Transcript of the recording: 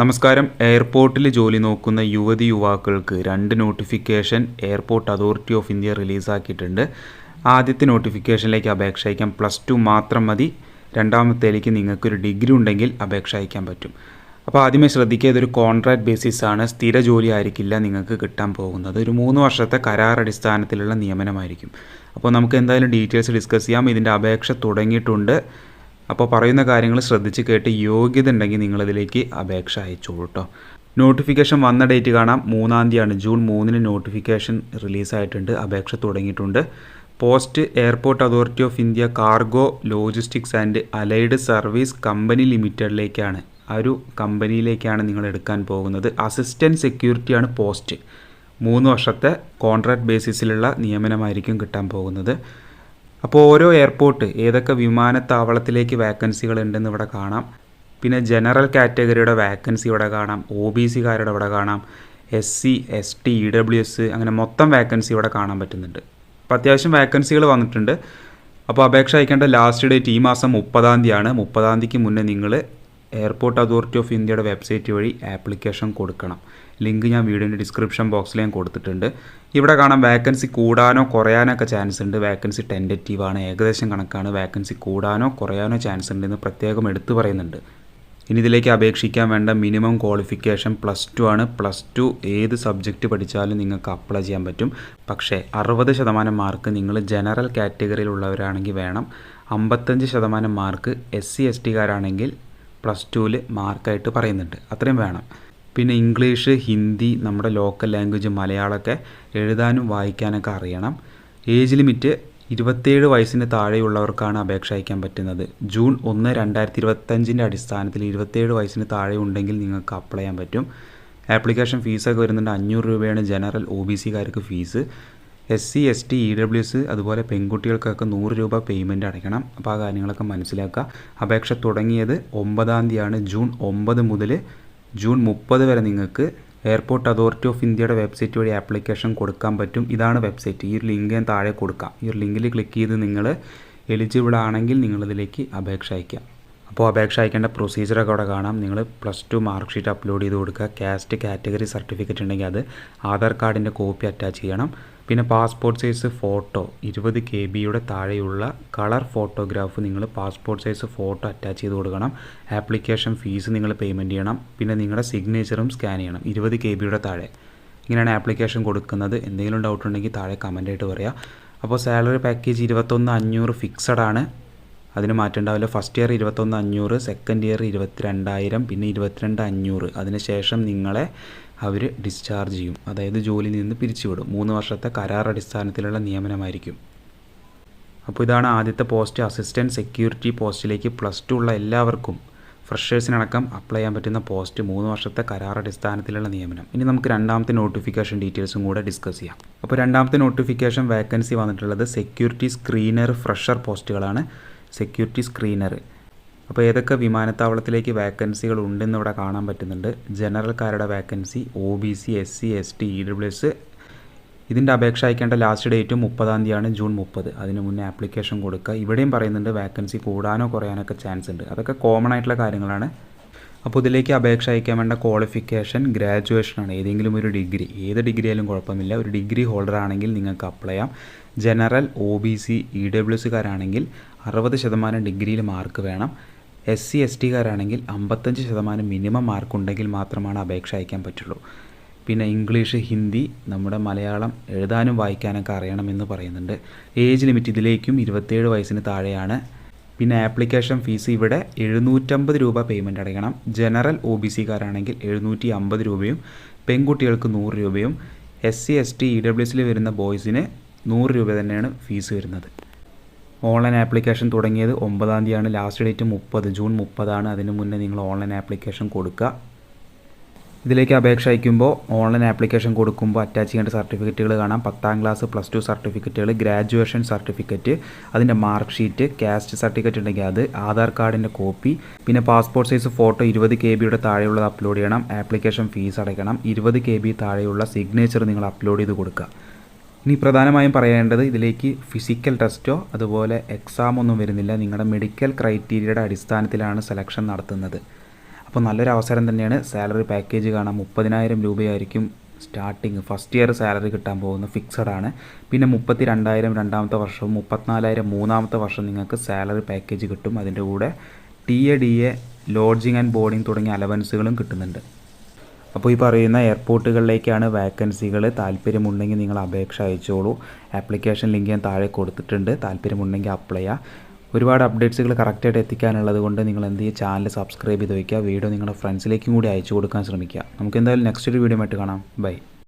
നമസ്കാരം. എയർപോർട്ടിൽ ജോലി നോക്കുന്ന യുവതി യുവാക്കൾക്ക് രണ്ട് notification airport authority of India റിലീസാക്കിയിട്ടുണ്ട്. ആദ്യത്തെ നോട്ടിഫിക്കേഷനിലേക്ക് അപേക്ഷ അയക്കാൻ പ്ലസ് ടു മാത്രം മതി. രണ്ടാമത്തേലേക്ക് നിങ്ങൾക്കൊരു ഡിഗ്രി ഉണ്ടെങ്കിൽ അപേക്ഷ അയക്കാൻ പറ്റും. അപ്പോൾ ആദ്യമേ ശ്രദ്ധിക്കുക ഇതൊരു കോൺട്രാക്ട് ബേസിസാണ് സ്ഥിര ജോലി ആയിരിക്കില്ല നിങ്ങൾക്ക് കിട്ടാൻ പോകുന്നത്. ഒരു മൂന്ന് വർഷത്തെ കരാർ അടിസ്ഥാനത്തിലുള്ള നിയമനമായിരിക്കും. അപ്പോൾ നമുക്ക് എന്തായാലും ഡീറ്റെയിൽസ് ഡിസ്കസ് ചെയ്യാം. ഇതിന്റെ അപേക്ഷ തുടങ്ങിയിട്ടുണ്ട്. അപ്പോൾ പറയുന്ന കാര്യങ്ങൾ ശ്രദ്ധിച്ച് കേട്ട് യോഗ്യത ഉണ്ടെങ്കിൽ നിങ്ങളിതിലേക്ക് അപേക്ഷ അയച്ചോളൂ കേട്ടോ. നോട്ടിഫിക്കേഷൻ വന്ന ഡേറ്റ് കാണാം. മൂന്നാം തീയതിയാണ്. ജൂൺ മൂന്നിന് നോട്ടിഫിക്കേഷൻ റിലീസായിട്ടുണ്ട് അപേക്ഷ തുടങ്ങിയിട്ടുണ്ട്. Post airport authority of India cargo logistics and allied service company ലിമിറ്റഡിലേക്കാണ് ആ ഒരു കമ്പനിയിലേക്കാണ് നിങ്ങൾ എടുക്കാൻ പോകുന്നത്. അസിസ്റ്റന്റ് സെക്യൂരിറ്റിയാണ് പോസ്റ്റ് മൂന്ന് വർഷത്തെ കോൺട്രാക്ട് ബേസിസിലുള്ള നിയമനമായിരിക്കും കിട്ടാൻ പോകുന്നത്. അപ്പോൾ ഓരോ എയർപോർട്ട് ഏതൊക്കെ വിമാനത്താവളത്തിലേക്ക് വാക്കൻസികൾ ഉണ്ടെന്ന് ഇവിടെ കാണാം. പിന്നെ ജനറൽ കാറ്റഗറിയുടെ വാക്കൻസി ഇവിടെ കാണാം. ഒ ബി സിക്കാരുടെ ഇവിടെ കാണാം. S C S T E W S അങ്ങനെ മൊത്തം വാക്കൻസി ഇവിടെ കാണാൻ പറ്റുന്നുണ്ട്. അപ്പോൾ അത്യാവശ്യം വാക്കൻസികൾ വന്നിട്ടുണ്ട്. അപ്പോൾ അപേക്ഷ അയക്കേണ്ട ലാസ്റ്റ് ഡേറ്റ് ഈ മാസം മുപ്പതാം തീയതിയാണ്. മുപ്പതാം തീയതിക്ക് മുന്നേ നിങ്ങൾ എയർപോർട്ട് അതോറിറ്റി ഓഫ് ഇന്ത്യയുടെ വെബ്സൈറ്റ് വഴി ആപ്ലിക്കേഷൻ കൊടുക്കണം. ലിങ്ക് ഞാൻ വീഡിയോന്റെ ഡിസ്ക്രിപ്ഷൻ ബോക്സിൽ ഞാൻ കൊടുത്തിട്ടുണ്ട്. ഇവിടെ കാണാം വാക്കൻസി കൂടാനോ കുറയാനോ ഒക്കെ ചാൻസ് ഉണ്ട്. വാക്കൻസി ടെൻഡറ്റീവ് ആണ്. ഏകദേശം കണക്കാണ്. വാക്കൻസി കൂടാനോ കുറയാനോ ചാൻസ് ഉണ്ടെന്ന് പ്രത്യേകം എടുത്തു പറയുന്നുണ്ട്. ഇനി ഇതിലേക്ക് അപേക്ഷിക്കാൻ വേണ്ട മിനിമം ക്വാളിഫിക്കേഷൻ പ്ലസ് ടു ആണ്. പ്ലസ് ടു ഏത് സബ്ജക്റ്റ് പഠിച്ചാലും നിങ്ങൾക്ക് അപ്ലൈ ചെയ്യാൻ പറ്റും. പക്ഷേ അറുപത് ശതമാനം മാർക്ക് നിങ്ങൾ ജനറൽ കാറ്റഗറിയിലുള്ളവരാണെങ്കിൽ വേണം. അമ്പത്തഞ്ച് ശതമാനം മാർക്ക് എസ് സി എസ് ടിക്കാരാണെങ്കിൽ പ്ലസ് ടുവിൽ മാർക്കായിട്ട് പറയുന്നുണ്ട്. അത്രയും വേണം. പിന്നെ ഇംഗ്ലീഷ് ഹിന്ദി നമ്മുടെ ലോക്കൽ ലാംഗ്വേജ് മലയാളമൊക്കെ എഴുതാനും വായിക്കാനൊക്കെ അറിയണം. ഏജ് ലിമിറ്റ് ഇരുപത്തേഴ് വയസ്സിന് താഴെയുള്ളവർക്കാണ് അപേക്ഷ അയക്കാൻ പറ്റുന്നത്. ജൂൺ ഒന്ന് രണ്ടായിരത്തി ഇരുപത്തഞ്ചിന്റെ അടിസ്ഥാനത്തിൽ ഇരുപത്തേഴ് വയസ്സിന് താഴെ ഉണ്ടെങ്കിൽ നിങ്ങൾക്ക് അപ്ലൈ ചെയ്യാൻ പറ്റും. ആപ്ലിക്കേഷൻ ഫീസൊക്കെ വരുന്നുണ്ട് അഞ്ഞൂറ് രൂപയാണ് general O B സിക്കാർക്ക് fees S C S T E W S അതുപോലെ പെൺകുട്ടികൾക്കൊക്കെ നൂറ് രൂപ പേയ്മെന്റ് അടയ്ക്കണം. അപ്പോൾ ആ കാര്യങ്ങളൊക്കെ മനസ്സിലാക്കുക. അപേക്ഷ തുടങ്ങിയത് ഒമ്പതാം തീയതിയാണ്. ജൂൺ ഒമ്പത് മുതൽ ജൂൺ മുപ്പത് വരെ നിങ്ങൾക്ക് എയർപോർട്ട് അതോറിറ്റി ഓഫ് ഇന്ത്യയുടെ വെബ്സൈറ്റ് വഴി ആപ്ലിക്കേഷൻ കൊടുക്കാൻ പറ്റും. ഇതാണ് വെബ്സൈറ്റ്. ഈ ഒരു ലിങ്ക് ഞാൻ താഴെ കൊടുക്കാം. ഈ ഒരു ലിങ്കിൽ ക്ലിക്ക് ചെയ്ത് നിങ്ങൾ എലിജിബിൾ ആണെങ്കിൽ നിങ്ങളിതിലേക്ക് അപേക്ഷ അയക്കാം. അപ്പോൾ അപേക്ഷ അയക്കേണ്ട പ്രൊസീജിയറൊക്കെ അവിടെ കാണാം. നിങ്ങൾ plus two mark sheet upload ചെയ്ത് കൊടുക്കുക. കാസ്റ്റ് കാറ്റഗറി സർട്ടിഫിക്കറ്റ് ഉണ്ടെങ്കിൽ അത് ആധാർ കാർഡിന്റെ കോപ്പി അറ്റാച്ച് ചെയ്യണം. പിന്നെ പാസ്പോർട്ട് സൈസ് ഫോട്ടോ ഇരുപത് കെ ബിയുടെ താഴെയുള്ള കളർ ഫോട്ടോഗ്രാഫ് നിങ്ങൾ പാസ്പോർട്ട് സൈസ് ഫോട്ടോ അറ്റാച്ച് ചെയ്ത് കൊടുക്കണം. ആപ്ലിക്കേഷൻ ഫീസ് നിങ്ങൾ പേയ്മെന്റ് ചെയ്യണം. പിന്നെ നിങ്ങളുടെ സിഗ്നേച്ചറും സ്കാൻ ചെയ്യണം. ഇരുപത് കെ ബിയുടെ താഴെ. ഇങ്ങനെയാണ് ആപ്ലിക്കേഷൻ കൊടുക്കുന്നത്. എന്തെങ്കിലും ഡൗട്ട് ഉണ്ടെങ്കിൽ താഴെ കമന്റ് ആയിട്ട് പറയാം. അപ്പോൾ സാലറി പാക്കേജ് ഇരുപത്തൊന്ന് അഞ്ഞൂറ് ഫിക്സഡ് ആണ്. അതിന് മാറ്റം ഉണ്ടാവില്ല ഫസ്റ്റ് ഇയർ ഇരുപത്തൊന്ന് അഞ്ഞൂറ് സെക്കൻഡ് ഇയർ ഇരുപത്തിരണ്ടായിരം പിന്നെ ഇരുപത്തിരണ്ട് അഞ്ഞൂറ്. അതിനുശേഷം നിങ്ങളെ അവർ ഡിസ്ചാർജ് ചെയ്യും. അതായത് ജോലിയിൽ നിന്ന് പിരിച്ചുവിടും. മൂന്ന് വർഷത്തെ കരാർ അടിസ്ഥാനത്തിലുള്ള നിയമനമായിരിക്കും. അപ്പോൾ ഇതാണ് ആദ്യത്തെ പോസ്റ്റ് അസിസ്റ്റന്റ് സെക്യൂരിറ്റി പോസ്റ്റിലേക്ക് പ്ലസ് ടു ഉള്ള എല്ലാവർക്കും ഫ്രഷേഴ്സിനടക്കം അപ്ലൈ ചെയ്യാൻ പറ്റുന്ന പോസ്റ്റ് മൂന്ന് വർഷത്തെ കരാർ അടിസ്ഥാനത്തിലുള്ള നിയമനം. ഇനി നമുക്ക് രണ്ടാമത്തെ നോട്ടിഫിക്കേഷൻ ഡീറ്റെയിൽസും കൂടെ ഡിസ്കസ് ചെയ്യാം. അപ്പോൾ രണ്ടാമത്തെ നോട്ടിഫിക്കേഷൻ വേക്കൻസി വന്നിട്ടുള്ളത് സെക്യൂരിറ്റി സ്ക്രീനർ ഫ്രഷർ പോസ്റ്റുകളാണ് സെക്യൂരിറ്റി സ്ക്രീനർ അപ്പോൾ ഏതൊക്കെ വിമാനത്താവളത്തിലേക്ക് വാക്കൻസികൾ ഉണ്ടെന്ന് ഇവിടെ കാണാൻ പറ്റുന്നുണ്ട്. ജനറൽക്കാരുടെ vacancy O B C S C S T E W S ഇതിന്റെ അപേക്ഷ അയക്കേണ്ട ലാസ്റ്റ് ഡേറ്റ് മുപ്പതാം തീയതിയാണ് ജൂൺ മുപ്പത്. അതിന് മുന്നേ ആപ്ലിക്കേഷൻ കൊടുക്കുക. ഇവിടെയും പറയുന്നുണ്ട് വാക്കൻസി കൂടാനോ കുറയാനൊക്കെ ചാൻസ് ഉണ്ട്. അതൊക്കെ കോമൺ ആയിട്ടുള്ള കാര്യങ്ങളാണ്. അപ്പോൾ ഇതിലേക്ക് അപേക്ഷ അയക്കാൻ വേണ്ട ക്വാളിഫിക്കേഷൻ ഗ്രാജുവേഷനാണ് ഏതെങ്കിലും ഒരു ഡിഗ്രി ഏത് ഡിഗ്രി ആയാലും കുഴപ്പമില്ല. ഒരു ഡിഗ്രി ഹോൾഡർ ആണെങ്കിൽ നിങ്ങൾക്ക് അപ്ലൈ ചെയ്യാം. General O B C E W എസുകാരാണെങ്കിൽ അറുപത് ശതമാനം ഡിഗ്രിയിൽ മാർക്ക് വേണം. എസ് സി എസ് ടിക്കാരാണെങ്കിൽ അമ്പത്തഞ്ച് ശതമാനം മിനിമം മാർക്കുണ്ടെങ്കിൽ മാത്രമാണ് അപേക്ഷ അയക്കാൻ പറ്റുള്ളൂ. പിന്നെ ഇംഗ്ലീഷ് ഹിന്ദി നമ്മുടെ മലയാളം എഴുതാനും വായിക്കാനൊക്കെ അറിയണമെന്ന് പറയുന്നുണ്ട്. ഏജ് ലിമിറ്റ് ഇതിലേക്കും ഇരുപത്തേഴ് വയസ്സിന് താഴെയാണ്. പിന്നെ ആപ്ലിക്കേഷൻ ഫീസ് ഇവിടെ എഴുന്നൂറ്റമ്പത് രൂപ പേയ്മെന്റ് അടയ്ക്കണം. ജനറൽ ഒ ബി സിക്കാരാണെങ്കിൽ എഴുന്നൂറ്റി അമ്പത് രൂപയും പെൺകുട്ടികൾക്ക് നൂറ് രൂപയും. S C S T E W എസിൽ വരുന്ന ബോയ്സിന് നൂറ് രൂപ തന്നെയാണ് ഫീസ് വരുന്നത്. ഓൺലൈൻ ആപ്ലിക്കേഷൻ തുടങ്ങിയത് ഒമ്പതാം തീയതിയാണ്. ലാസ്റ്റ് ഡേറ്റ് മുപ്പത് ജൂൺ മുപ്പതാണ്. അതിന് മുന്നേ നിങ്ങൾ ഓൺലൈൻ ആപ്ലിക്കേഷൻ കൊടുക്കുക. ഇതിലേക്ക് അപേക്ഷ അയക്കുമ്പോൾ ഓൺലൈൻ ആപ്ലിക്കേഷൻ കൊടുക്കുമ്പോൾ അറ്റാച്ച് ചെയ്യേണ്ട സർട്ടിഫിക്കറ്റുകൾ കാണാം. പത്താം ക്ലാസ് പ്ലസ് ടു സർട്ടിഫിക്കറ്റുകൾ ഗ്രാജുവേഷൻ സർട്ടിഫിക്കറ്റ് അതിന്റെ മാർക്ക് ഷീറ്റ് കാസ്റ്റ് സർട്ടിഫിക്കറ്റ് ഉണ്ടെങ്കിൽ അത് ആധാർ കാർഡിന്റെ കോപ്പി പിന്നെ പാസ്പോർട്ട് സൈസ് ഫോട്ടോ ഇരുപത് കെ ബിയുടെ താഴെയുള്ളത് അപ്ലോഡ് ചെയ്യണം. ആപ്ലിക്കേഷൻ ഫീസ് അടയ്ക്കണം. ഇരുപത് കെ ബി താഴെയുള്ള സിഗ്നേച്ചർ നിങ്ങൾ അപ്ലോഡ് ചെയ്ത് കൊടുക്കുക. ഇനി പ്രധാനമായും പറയേണ്ടത് ഇതിലേക്ക് ഫിസിക്കൽ ടെസ്റ്റോ അതുപോലെ എക്സാം ഒന്നും വരുന്നില്ല. നിങ്ങളുടെ മെഡിക്കൽ ക്രൈറ്റീരിയയുടെ അടിസ്ഥാനത്തിലാണ് സെലക്ഷൻ നടത്തുന്നത്. അപ്പോൾ നല്ലൊരു അവസരം തന്നെയാണ് സാലറി പാക്കേജ് കാണാം. മുപ്പതിനായിരം രൂപയായിരിക്കും സ്റ്റാർട്ടിങ് ഫസ്റ്റ് ഇയർ സാലറി കിട്ടാൻ പോകുന്ന ഫിക്സഡ് ആണ്. പിന്നെ മുപ്പത്തി രണ്ടായിരം രണ്ടാമത്തെ വർഷവും മുപ്പത്തിനാലായിരം മൂന്നാമത്തെ വർഷം നിങ്ങൾക്ക് സാലറി പാക്കേജ് കിട്ടും. അതിന്റെ കൂടെ T A D A lodging and boarding തുടങ്ങിയ അലവൻസുകളും കിട്ടുന്നുണ്ട്. അപ്പോൾ ഈ പറയുന്ന എയർപോർട്ടുകളിലേക്കാണ് വാക്കൻസികൾ താല്പര്യമുണ്ടെങ്കിൽ നിങ്ങൾ അപേക്ഷ അയച്ചോളൂ. ആപ്ലിക്കേഷൻ ലിങ്ക് ഞാൻ താഴെ കൊടുത്തിട്ടുണ്ട്. താല്പര്യമുണ്ടെങ്കിൽ അപ്ലൈ ചെയ്യുക ഒരുപാട് അപ്ഡേറ്റ്സുകൾ കറക്റ്റായിട്ട് എത്തിക്കാനുള്ളത് കൊണ്ട് നിങ്ങൾ എന്ത് ചെയ്യുക? ചാനൽ സബ്സ്ക്രൈബ് ചെയ്ത് വയ്ക്കുക. വീഡിയോ നിങ്ങളുടെ ഫ്രണ്ട്സിലേക്കും കൂടി അയച്ചു കൊടുക്കാൻ ശ്രമിക്കുക. നമുക്ക് എന്തായാലും നെക്സ്റ്റ് ഒരു വീഡിയോ ആയിട്ട് കാണാം. ബൈ